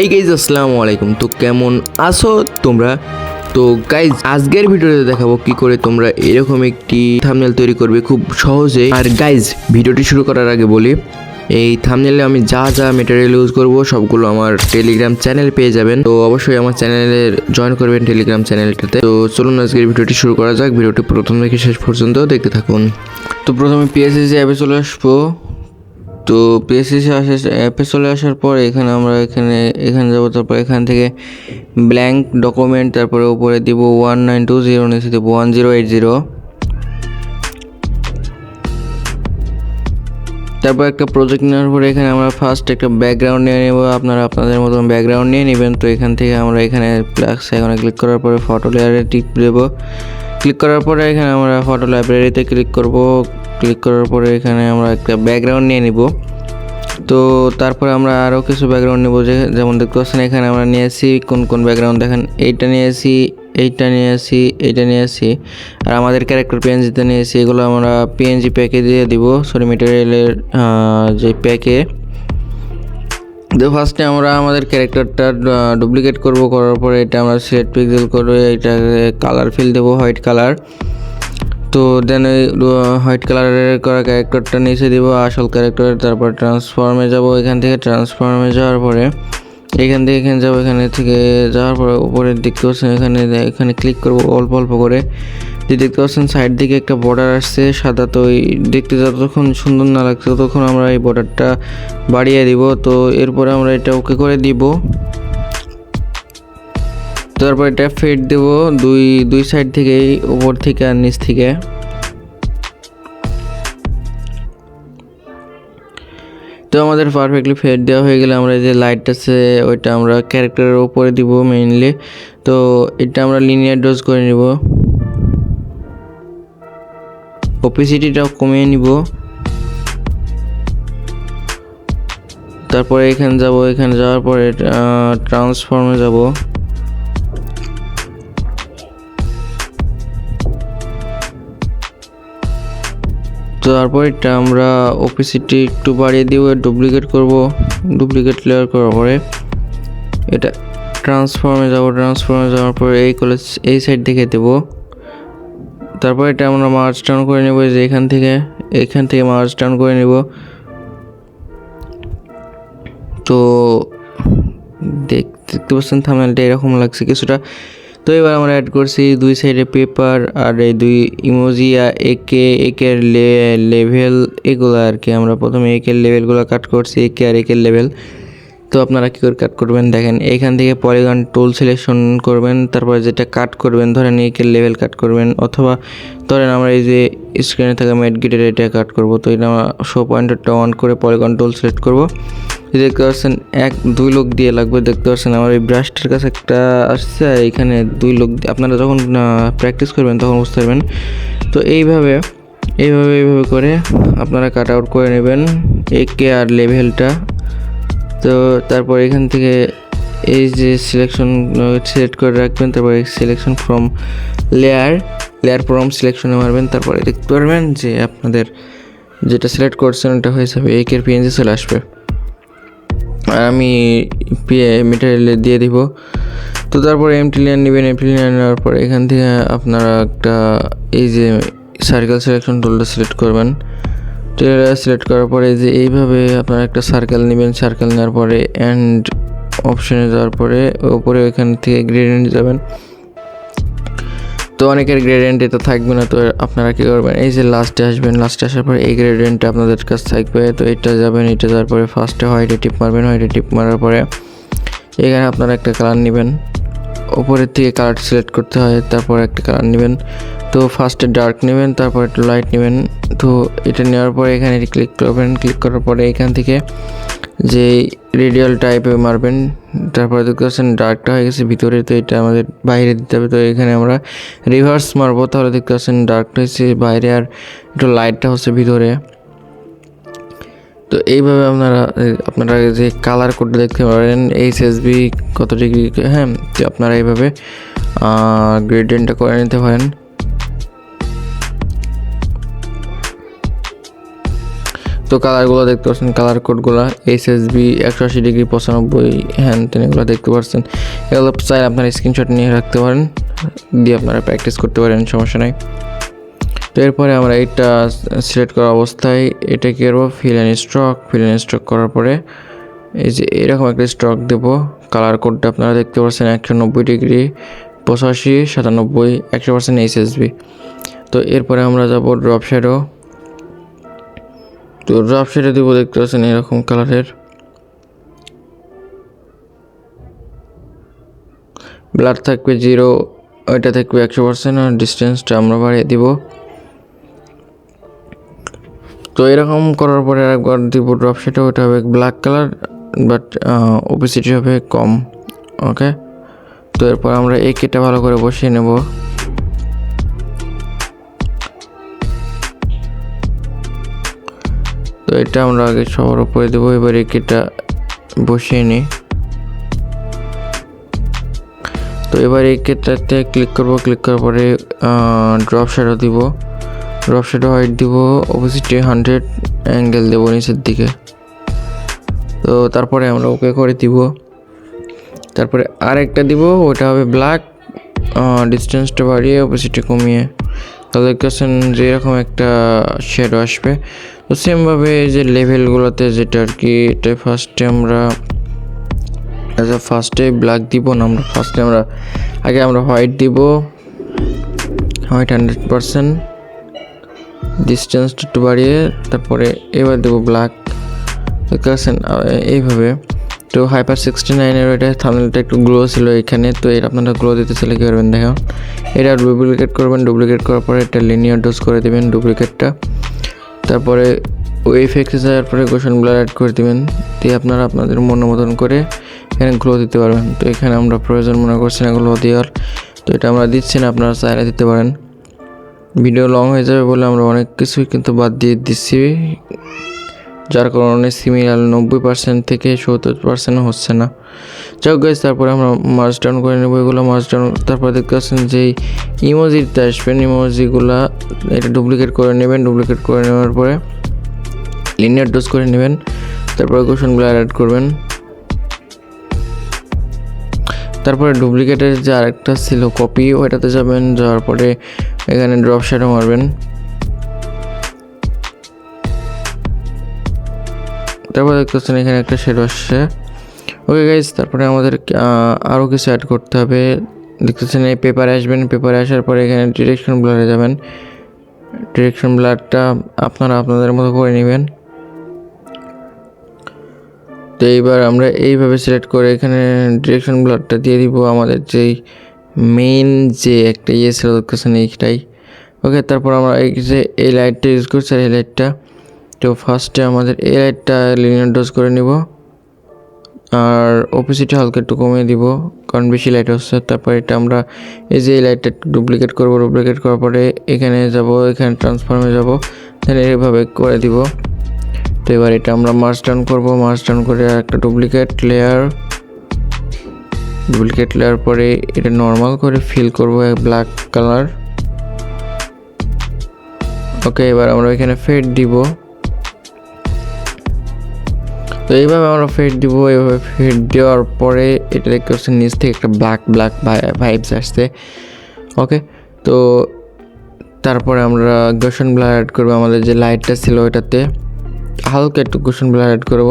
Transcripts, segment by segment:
Hey guys আসসালামু আলাইকুম। তো কেমন আছো তোমরা? তো গাইজ আজকের ভিডিওতে দেখাবো কি করে তোমরা এরকম একটি থামনেল তৈরি করবে খুব সহজে। আর গাইজ ভিডিওটি শুরু করার আগে বলি, এই থামনেলে আমি যা যা মেটেরিয়াল ইউজ করব সবগুলো আমার টেলিগ্রাম চ্যানেল পেয়ে যাবেন। তো অবশ্যই আমার চ্যানেলে জয়েন করবেন টেলিগ্রাম চ্যানেলটাতে তো চলুন আজকের ভিডিওটি শুরু করা যাক। ভিডিওটি প্রথম থেকে শেষ পর্যন্ত দেখতে থাকুন। তো প্রথমে পিএসএসি অ্যাপে চলে আসব। তো পিএসসি আসে অ্যাপে চলে আসার পর এখানে আমরা এখানে এখানে যাব, তারপর এখান থেকে ব্ল্যাঙ্ক ডকুমেন্ট তারপরে উপরে দিব ওয়ান নাইন টু জিরো নিচে দেবো ওয়ান জিরো এইট জিরো তারপর একটা প্রজেক্ট নেওয়ার পরে এখানে আমরা ফার্স্ট একটা ব্যাকগ্রাউন্ড নিয়ে নেব। আপনারা আপনাদের মতন ব্যাকগ্রাউন্ড নিয়ে নেবেন। তো এখান থেকে আমরা এখানে প্লাস এখানে ক্লিক করার পরে ফটো লেয়ারে টিপ দেব। ক্লিক করার পরে এখানে আমরা ফটো লাইব্রেরিতে ক্লিক করব। ক্লিক করার পরে এখানে আমরা একটা ব্যাকগ্রাউন্ড নিয়ে নিব। তো তারপরে আমরা আরও কিছু ব্যাকগ্রাউন্ড নেব যে, যেমন দেখতে পাচ্ছেন এখানে আমরা নিয়েছি কোন কোন ব্যাকগ্রাউন্ড দেখেন, এইটা নিয়েছি এইটা নিয়ে আসি এইটা নিয়ে আসি আর আমাদের ক্যারেক্টার পিএনজিতে নিয়েছি এগুলো আমরা পিএনজি প্যাকে দিয়ে দিব। সরি মেটেরিয়ালের যে প্যাকে তো ফার্স্টে আমরা আমাদের ক্যারেক্টারটা ডুপ্লিকেট করব, করার পরে এটা আমরা সেট পিক্সেল করে এটাকে কালার ফিল দেবো হোয়াইট কালার তো দেন ওই হোয়াইট কালারের করা ক্যারেক্টারটা নিচে দিব, আসল ক্যারেক্টার তারপর ট্রান্সফর্মে যাব এখান থেকে ট্রান্সফর্মে যাওয়ার পরে, এখান থেকে এখানে যাব, এখানে থেকে যাওয়ার পরে উপরের দেখতে পাচ্ছেন এখানে এখানে ক্লিক করব, অল্প অল্প করে। যে দেখতে পাচ্ছেন সাইড দিকে একটা বর্ডার আসছে, সাদা তো দেখতে যতক্ষণ সুন্দর না লাগছে ততক্ষণ আমরা এই বর্ডারটা বাড়িয়ে দিব। তো এরপরে আমরা এটা ওকে করে দিব। তারপর এটা ফেড দেব দুই দুই সাইড থেকেই উপর থেকে আর নিচ থেকে। তো আমাদের পারফেক্টলি ফেড দেওয়া হয়ে গেলে আমরা যে লাইট আছে, ওইটা আমরা ক্যারেক্টারের উপরে দিব মেইনলি তো এটা আমরা লিনিয়ার ডোজ করে নিব। অপিসিটিটাও কমিয়ে নিব। তারপরে এখানে যাব, এখানে যাওয়ার পরে ট্রান্সফর্মে যাব। তারপর এটা আমরা ওপিসিটি একটু বাড়িয়ে দিব ডুপ্লিকেট করব ডুপ্লিকেট লেয়ার করার পরে। এটা ট্রান্সফর্মে যাব ট্রান্সফর্মে যাওয়ার পরে এই কলেজ এই সাইড দেখে দেব। তারপর এটা আমরা মার্চ ডাউন করে নেব যে এখান থেকে এখান থেকে মার্চ ডাউন করে নেব। তো দেখতে পাচ্ছেন থামেলটা এরকম লাগছে কিছুটা। তো এবার আমরা অ্যাড করছি দুই সাইডে পেপার আর এই দুই ইমোজি একে একের লেভেল এগুলো আর কি। আমরা প্রথমে একের লেভেলগুলো কাট করছি একে আর একের লেভেল তো আপনারা কী করে কাট করবেন? দেখেন এখান থেকে পলিগন টুল সিলেকশন করবেন, তারপর যেটা কাট করবেন, ধরেন একের লেভেল কাট করবেন, অথবা ধরেন আমরা এই যে স্ক্রিনে থাকা মেড গিটের এটা কাট করব, তো এটা আমরা শো পয়েন্টারটা অন করে পলিগন টুল সিলেক্ট করব। দেখতে পাচ্ছেন, এক, দুই লোক দিয়ে লাগবে, দেখতে পাচ্ছেন আমার এই ব্রাশটার কাছে একটা আসছে এখানে দুই লোক আপনারা যখন প্র্যাকটিস করবেন তখন বুঝতে পারবেন। তো এইভাবে এইভাবে এইভাবে করে আপনারা কাট আউট করে নেবেন একে আর লেভেলটা তো তারপর এখান থেকে এই যে সিলেকশন সিলেক্ট করে রাখবেন, তারপর selection from layer layer from সিলেকশনে মারবেন, তারপরে দেখতে পারবেন যে আপনাদের যেটা সিলেক্ট করছেন ওটা হয়ে যাবে একের পিএনজি চলে আসবে। আর আমি পিএ মেটেরিয়ালে দিয়ে দিব। তো তারপরে এমটি লেয়ার নেবেন এমটি লেয়ার নেওয়ার পর এখান থেকে আপনারা একটা এই যে সার্কেল সিলেকশন টুলটা সিলেক্ট করবেন। টুলটা সিলেক্ট করার পরে যে এইভাবে আপনারা একটা সার্কেল নেবেন সার্কেল নেওয়ার পরে অ্যান্ড অপশনে যাওয়ার পরে ওপরে ওইখান থেকে গ্রেডিয়েন্ট যাবেন। তো অনেকের গ্রেডিয়েন্ট এটা থাকবে না, তো আপনারা কী করবেন? এই যে লাস্টে আসবেন লাস্টে আসার পরে এই গ্রেডিয়েন্টটা আপনাদের কাছে থাকবে, তো এটা যাবেন, এটা যাওয়ার পরে ফার্স্টে হোয়াইটে টিপ মারবেন হোয়াইটে টিপ মারার পরে এখানে আপনারা একটা কালার নেবেন। ওপরের থেকে কালার সিলেক্ট করতে হয়, তারপর একটা কালার নেবেন। তো ফার্স্টে ডার্ক নেবেন, তারপর একটু লাইট নেবেন। তো এটা নেওয়ার পরে এখানে ক্লিক করবেন। ক্লিক করার পরে এখান থেকে যে রেডিয়াল টাইপে মারবেন, তারপরে দেখতে পাচ্ছেন ডার্কটা হয়ে গেছে ভিতরে, তো এটা আমাদের বাইরে দিতে হবে। তো এখানে আমরা রিভার্স মারবো, তাহলে দেখতে পাচ্ছেন ডার্কটা হচ্ছে বাইরে আর একটু লাইটটা হচ্ছে ভিতরে। তো এইভাবে আপনারা আপনারা যে কালার কোডটা দেখতে পারেন এইচ এস বি কত ডিগ্রি হ্যাঁ তো আপনারা এইভাবে গ্রেডিয়েন্টটা করে নিতে পারেন। তো কালারগুলো দেখতে পাচ্ছেন কালার কোডগুলো এইচ এস বি একশো আশি ডিগ্রি, পঁচানব্বই হ্যান তেন এগুলো দেখতে পাচ্ছেন। এগুলো চাই আপনারা স্ক্রিনশট নিয়ে রাখতে পারেন, দিয়ে আপনারা প্র্যাকটিস করতে পারেন, সমস্যা নাই। তো এরপরে আমরা এইটা সিলেক্ট করা অবস্থায়, এটা কী করব? Fill and stroke fill and stroke করার পরে, এই যে এরকম একটা স্ট্রক দেব কালার কোডটা আপনারা দেখতে পাচ্ছেন, একশো নব্বই ডিগ্রি, পঁচাশি, সাতানব্বই, একশো পার্সেন্ট এইচ এস বি তো এরপরে আমরা যাব ড্রপ শ্যাডো তো ড্রপ শ্যাডো দিব দেখতে পাচ্ছেন এরকম কালারের। ব্লাড থাকবে জিরো, ওইটা থাকবে একশো পার্সেন্ট আর ডিস্টেন্সটা আমরা বাড়িয়ে দিব। তো এরকম করার পরে আরেকবার দিব ড্রপ শ্যাডো ওইটা হবে ব্ল্যাক কালার, বাট ওপিসিটি হবে কম ওকে তো এরপর আমরা এই কেটা ভালো করে বসিয়ে নেব। তো এটা আমরা আগে সবার উপরে দেবো, এবার এই কেটা বসিয়ে নিই। তো এবার এই কেটাতে ক্লিক করব ক্লিক করার পরে ড্রপ শ্যাডো দিব। ড্রপ শ্যাডো হাইট দিব অপোজিটে হান্ড্রেড অ্যাঙ্গেল দেবো নিচের দিকে। তো তারপরে আমরা ওকে করে দিব। তারপরে আরেকটা দিব, ওটা হবে ব্ল্যাক ডিস্টেন্সটা বাড়িয়ে অপোজিটে কমিয়ে। তাহলে কাছেন যে এরকম একটা শেডো আসবে, তো সেমভাবে এই যে লেভেলগুলোতে যেটা আর কি এটা ফার্স্টে আমরা অ্যাজ আ ফার্স্টে ব্ল্যাক দিব না, আমরা ফার্স্টে আমরা, আগে আমরা হোয়াইট দিব হোয়াইট হান্ড্রেড পারসেন্ট ডিস্টেন্সটা একটু বাড়িয়ে, তারপরে এবার দেবো ব্ল্যাক দেখতে এইভাবে। তো হাইপার সিক্সটি নাইনের ওইটা থামনেলটা একটু গ্লো ছিল এখানে, তো এটা আপনারা গ্লো দিতে চাইলে কী করবেন দেখো। এটা ডুপ্লিকেট করবেন ডুপ্লিকেট করার পরে এটা লিনিয়ার ডোজ করে দেবেন ডুপ্লিকেটটা তারপরে ওই ফেক্সে যাওয়ার পরে গোশন ব্লার অ্যাড করে দেবেন, দিয়ে আপনারা আপনাদের মন মতন করে এখানে গ্লো দিতে পারবেন। তো এখানে আমরা প্রয়োজন মনে করছি না গ্লো দেওয়ার, তো এটা আমরা দিচ্ছি না, আপনারা চাইলে দিতে পারেন। ভিডিও লং হয়ে যাবে বলে আমরা অনেক কিছুই কিন্তু বাদ দিয়ে দিচ্ছি। যার কারণে সিমিলার নব্বই পার্সেন্ট থেকে সত্তর পার্সেন্ট হচ্ছে না। যাই হোক তারপরে আমরা মার্চ ডাউন করে নেব। এগুলো মার্চ ডাউন তারপরে দেখতে পাচ্ছেন যে ইমোজিতে আসবেন ইমোজিগুলা এটা ডুপ্লিকেট করে নেবেন ডুপ্লিকেট করে নেওয়ার পরে লিনিয়ার ডোজ করে নেবেন, তারপরে কোশনগুলো অ্যাড করবেন। তারপরে ডুপ্লিকেটের যে আরেকটা ছিল কপি ওইটাতে যাবেন, যাওয়ার পরে এখানে ড্রপ শ্যাডো মারবেন। তারপর দেখতেছেন এখানে একটা শেড আসছে। ওকে গাইজ তারপরে আমাদের আরও কিছু অ্যাড করতে হবে। দেখতেছেন এই পেপারে আসবেন পেপারে আসার পরে এখানে ডিরেকশন ব্লারে যাবেন। ডিরেকশন ব্লারটা আপনারা আপনাদের মতো করে নেবেন। তো এইবার আমরা এইভাবে সিলেক্ট করে এখানে ডিরেকশন ব্লারটা দিয়ে দিব আমাদের যেই মেইন যে একটা ইয়ে ছিল দেখতেছেন এইটাই। ওকে তারপর আমরা এই যে এই লাইটটা ইউজ করছি এই লাইটটা তো ফার্স্টে আমাদের এই লাইটটা লিনিয়ার ডোজ করে নিব। আর অপোজিটে হালকা একটু কমিয়ে দিব, কারণ বেশি লাইট হচ্ছে। তারপর এটা আমরা এই যে এই লাইটটা ডুপ্লিকেট করব ডুপ্লিকেট করার পরে এখানে যাব, এখানে ট্রান্সফর্মে যাব। দেন এইভাবে করে দিব। তো এবার এটা আমরা মার্চ ডাউন করব। মার্চ ডাউন করে একটা ডুপ্লিকেট লেয়ার ডুপ্লিকেট লেয়ার পরে এটা নর্মাল করে ফিল করব ব্ল্যাক কালার ওকে এবার আমরা এখানে ফেড দিব। তো এইভাবে আমরা ফেড দিব, এইভাবে ফেড দেওয়ার পরে এটা দেখতে পাচ্ছেন নিচ থেকে একটা ব্ল্যাক ব্ল্যাক ভাইবস আসছে। ওকে তো তারপরে আমরা গোশন ব্লার অ্যাড করব, আমাদের যে লাইটটা ছিল ওইটাতে। হালকা একটু গোশন ব্লার অ্যাড করব।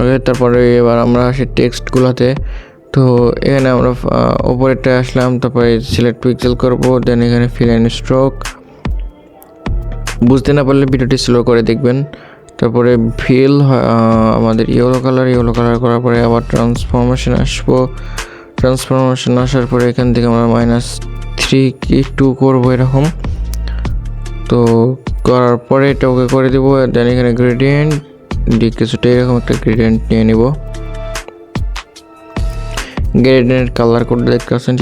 ওকে তারপরে এবার আমরা আসি টেক্সটগুলোতে তো এখানে আমরা ওপরেরটা আসলাম, তারপরে সিলেক্ট পিক্সেল করব দেন এখানে ফিল অ্যান্ড স্ট্রোক বুঝতে না পারলে ভিডিওটি স্লো করে দেখবেন। তারপরে ফিল আমাদের ইয়েলো কালার ইয়েলো কালার করার পরে আবার ট্রান্সফরমেশন আসব। ট্রান্সফরমেশন আসার পরে এখান থেকে আমরা মাইনাস থ্রি কি টু করব এরকম। তো করার পরে এটা ওকে করে দেবো দেন এখানে গ্রেডিয়েন্ট ডি কিছুটা এরকম একটা গ্রেডিয়েন্ট নিয়ে নিব। গ্রেডিয়েন্ট কালার কোড দেখতে পাচ্ছেন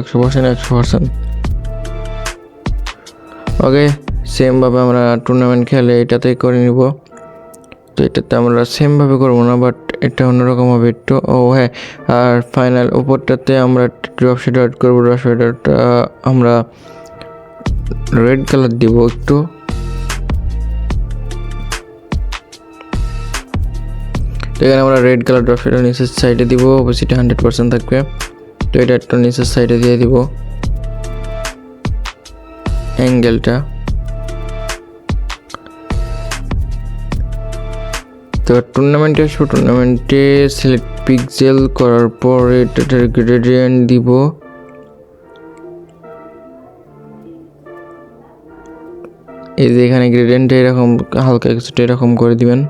একশো পার্সেন্ট একশো পার্সেন্ট ওকে সেমভাবে আমরা টুর্নামেন্ট খেলে এটাতে করে নিব। তো এটাতে আমরা সেমভাবে করব না বাট এটা অন্যরকম হবে একটু। ও হ্যাঁ আর ফাইনাল উপরটাতে আমরা ড্রপশি ডট করব ড্রপশি ডটটা আমরা রেড কালার দিব একটু। এখানে আমরা রেড কালার ড্রপশিটা নিচের সাইডে দিব অপোজিটে হান্ড্রেড পার্সেন্ট থাকবে। তো এটা একটু নিচের সাইডে দিয়ে দিব। অ্যাঙ্গেলটা তো টুর্নামেন্টে আসব। টুর্নামেন্টে সিলেক্ট পিকজেল করার পর এটার গ্রেডিয়েন্ট দিব। এই যে এখানে গ্রেডিয়েন্টটা এরকম, হালকা কিছুটা এরকম করে দিবেন।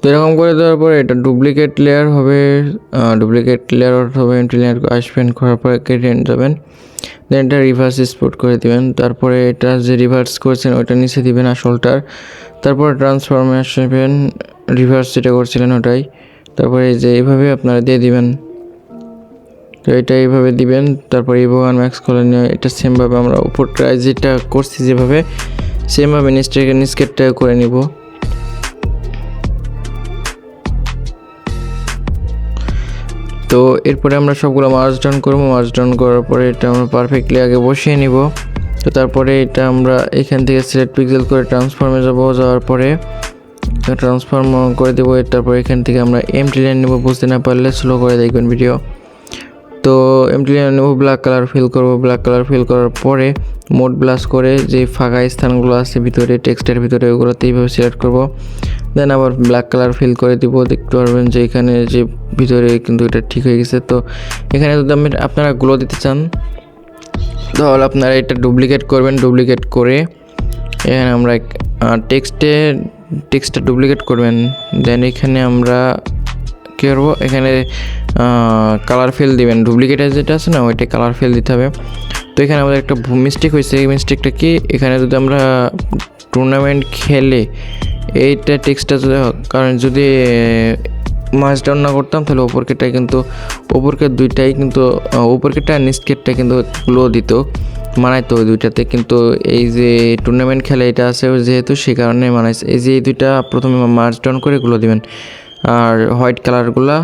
তো এরকম করে দেওয়ার পরে এটা ডুপ্লিকেট লেয়ার হবে ডুপ্লিকেট লেয়ার হবে এন্ট্রি লেয়ার আসবেন করার পরে গ্রেডিয়েন্ট যাবেন। দেন এটা রিভার্স স্পোর্ট করে দিবেন। তারপরে এটা যে রিভার্স করছেন ওটা নিচে দিবেন আসলটার। তারপরে ট্রান্সফর্মে আসবেন রিভার্স যেটা করছিলেন ওটাই। তারপরে এই যে এইভাবে আপনারা দিয়ে দিবেন। তো এটা এইভাবে দিবেন। তারপরে এই ভগান ম্যাক্স করে নিয়ে এটা সেমভাবে আমরা উপর ট্রাই যেটা করছি যেভাবে সেমভাবে নিচটাকে নিচকেটটা করে নিব। তো এরপরে আমরা সবগুলো মার্চ ডাউন করব। মার্চ ডাউন করার পরে এটা আমরা পারফেক্টলি আগে বসিয়ে নিব। তো তারপরে এটা আমরা এখান থেকে সিলেক্ট পিক্সেল করে ট্রান্সফর্মে যাব। যাওয়ার পরে ট্রান্সফর্ম করে দেবো। তারপর এখান থেকে আমরা এমটি লাইন নেব। বুঝতে না পারলে স্লো করে দেখবেন ভিডিও তো এমটি লাইন নেব ব্ল্যাক কালার ফিল করব। ব্ল্যাক কালার ফিল করার পরে মোড ব্লাস করে যে ফাঁকা স্থানগুলো আছে ভিতরে টেক্সটের ভিতরে, ওগুলোতে এইভাবে সিলেক্ট করব। দেন আবার ব্ল্যাক কালার ফিল করে দিব। দেখতে পারবেন যে এখানে যে ভিতরে কিন্তু এটা ঠিক হয়ে গেছে। তো এখানে যদি আমি আপনারা গ্লো দিতে চান, তাহলে আপনারা এটা ডুপ্লিকেট করবেন। ডুপ্লিকেট করে এখানে আমরা টেক্সটে টেক্সটটা ডুপ্লিকেট করবেন। দেন এখানে আমরা কী করব? এখানে কালার ফিল দিবেন। ডুপ্লিকেটের যেটা আছে না, ওইটা কালার ফিল দিতে হবে। তো এখানে আমাদের একটা মিস্টেক হয়েছে। এই মিস্টেকটা কি? এখানে যদি আমরা টুর্নামেন্ট খেলে, এইটা টেক্সটটা যদি কারণ যদি মাছ ডাউন না করতাম, তাহলে ওপরকেটা কিন্তু ওপরকে দুইটাই কিন্তু ওপরকেটা আর নিচকেটটা কিন্তু গ্লো দিত, মানাইতো ওই দুইটাতে। কিন্তু এই যে টুর্নামেন্ট খেলা এটা আছে, যেহেতু সে কারণে মানাইছে। এই যে এই দুইটা প্রথমে মার্চ ডাউন করে গুলো দিবেন। আর হোয়াইট কালারগুলা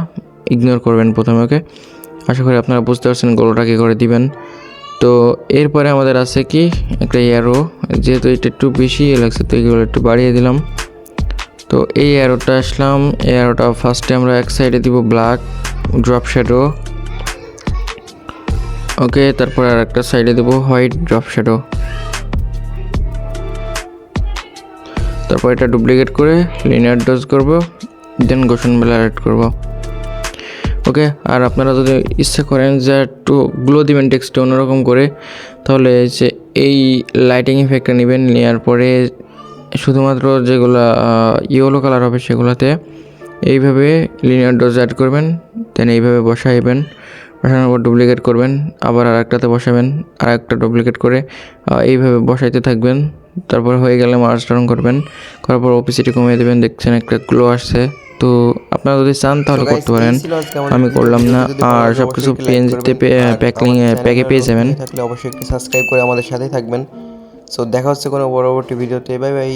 ইগনোর করবেন প্রথমে, ওকে? আশা করি আপনারা বুঝতে পারছেন গোলটা কী করে দিবেন। তো এরপরে আমাদের আছে কি? একটা অ্যারো যেহেতু এটা একটু বেশি লাগছে, তো এগুলো একটু বাড়িয়ে দিলাম। তো এই অ্যারোটা আসলাম। এই অ্যারোটা ফার্স্টে আমরা এক সাইডে দিব ব্ল্যাক ড্রপ শ্যাডো ওকে, তারপর আর একটা সাইডে দেবো হোয়াইট ড্রপ শ্যাডো তারপর এটা ডুপ্লিকেট করে লিনিয়ার ডোজ করব। দেন গোশন বেলা অ্যাড করব। ওকে আর আপনারা যদি ইচ্ছা করেন যে একটু গ্লো দিবেন টেক্সটে অন্যরকম করে, তাহলে যে এই লাইটিং ইফেক্টটা নেবেন নেওয়ার পরে শুধুমাত্র যেগুলো ইয়েলো কালার হবে সেগুলোতে এইভাবে লিনিয়ার ডোজ অ্যাড করবেন দেন এইভাবে বসাইবেন, বসানোর পর ডুপ্লিকেট করবেন, আবার আর একটাতে বসাবেন আর একটা ডুপ্লিকেট করে এইভাবে বসাইতে থাকবেন, তারপর হয়ে গেলে মার্চ ডাউন করবেন, করার পর ওপিসিটি কমিয়ে দেবেন, দেখছেন একটা গ্লো আসছে। তো আপনারা যদি চান তাহলে করতে পারেন। আমি করলাম না। আর সব কিছু পেনজিতে প্যাকিং প্যাকে পেয়ে যাবেন। থাকলে অবশ্যই একটু সাবস্ক্রাইব করে আমাদের সাথেই থাকবেন। সো দেখা হচ্ছে কোনো পরবর্তী ভিডিওতে বাই বাই